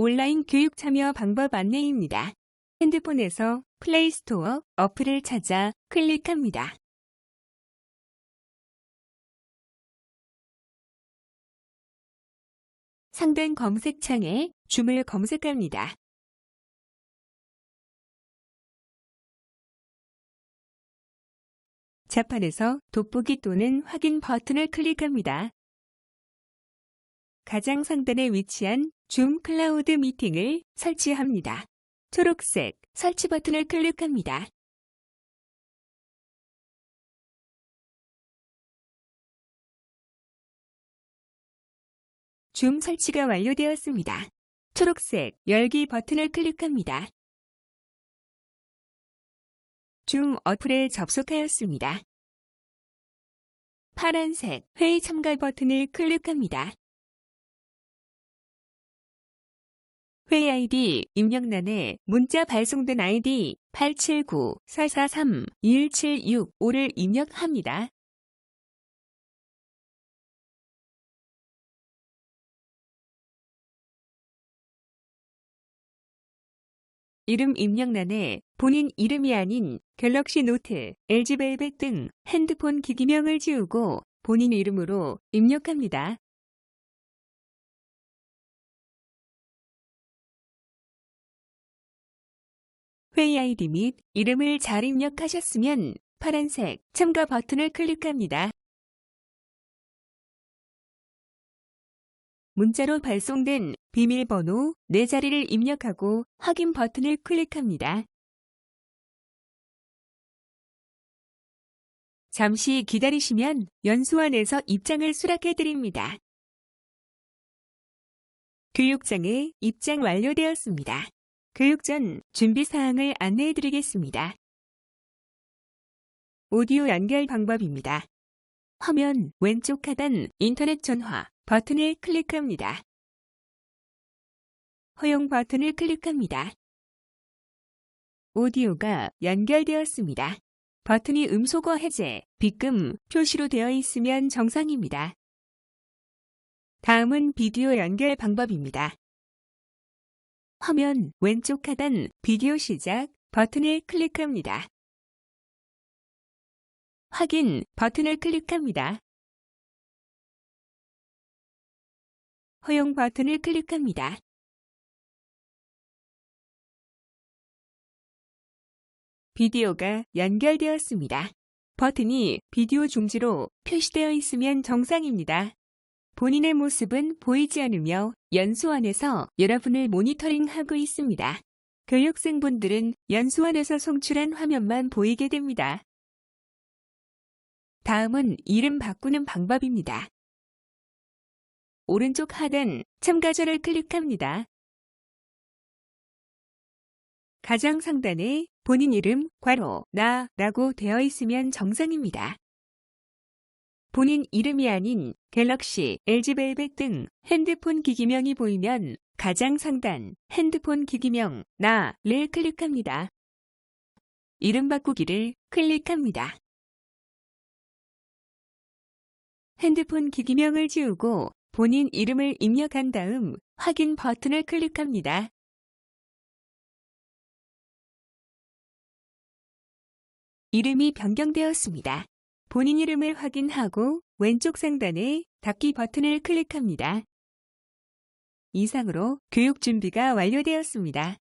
온라인 교육 참여 방법 안내입니다. 핸드폰에서 플레이스토어 어플을 찾아 클릭합니다. 상단 검색창에 줌을 검색합니다. 자판에서 돋보기 또는 확인 버튼을 클릭합니다. 가장 상단에 위치한 줌 클라우드 미팅을 설치합니다. 초록색 설치 버튼을 클릭합니다. 줌 설치가 완료되었습니다. 초록색 열기 버튼을 클릭합니다. 줌 어플에 접속하였습니다. 파란색 회의 참가 버튼을 클릭합니다. 회의 아이디 입력란에 문자 발송된 아이디 879-443-2176-5를 입력합니다. 이름 입력란에 본인 이름이 아닌 갤럭시 노트, LG벨벳 등 핸드폰 기기명을 지우고 본인 이름으로 입력합니다. 회의 아이디 및 이름을 잘 입력하셨으면 파란색 참가 버튼을 클릭합니다. 문자로 발송된 비밀번호 4자리를 입력하고 확인 버튼을 클릭합니다. 잠시 기다리시면 연수원에서 입장을 수락해 드립니다. 교육장에 입장 완료되었습니다. 교육 전 준비 사항을 안내해 드리겠습니다. 오디오 연결 방법입니다. 화면 왼쪽 하단 인터넷 전화 버튼을 클릭합니다. 허용 버튼을 클릭합니다. 오디오가 연결되었습니다. 버튼이 음소거 해제, 빗금 표시로 되어 있으면 정상입니다. 다음은 비디오 연결 방법입니다. 화면 왼쪽 하단 비디오 시작 버튼을 클릭합니다. 확인 버튼을 클릭합니다. 허용 버튼을 클릭합니다. 비디오가 연결되었습니다. 버튼이 비디오 중지로 표시되어 있으면 정상입니다. 본인의 모습은 보이지 않으며 연수원에서 여러분을 모니터링하고 있습니다. 교육생분들은 연수원에서 송출한 화면만 보이게 됩니다. 다음은 이름 바꾸는 방법입니다. 오른쪽 하단 참가자를 클릭합니다. 가장 상단에 본인 이름 괄호 나 라고 되어 있으면 정상입니다. 본인 이름이 아닌 갤럭시, LG벨벳 등 핸드폰 기기명이 보이면 가장 상단 핸드폰 기기명 나를 클릭합니다. 이름 바꾸기를 클릭합니다. 핸드폰 기기명을 지우고 본인 이름을 입력한 다음 확인 버튼을 클릭합니다. 이름이 변경되었습니다. 본인 이름을 확인하고 왼쪽 상단에 닫기 버튼을 클릭합니다. 이상으로 교육 준비가 완료되었습니다.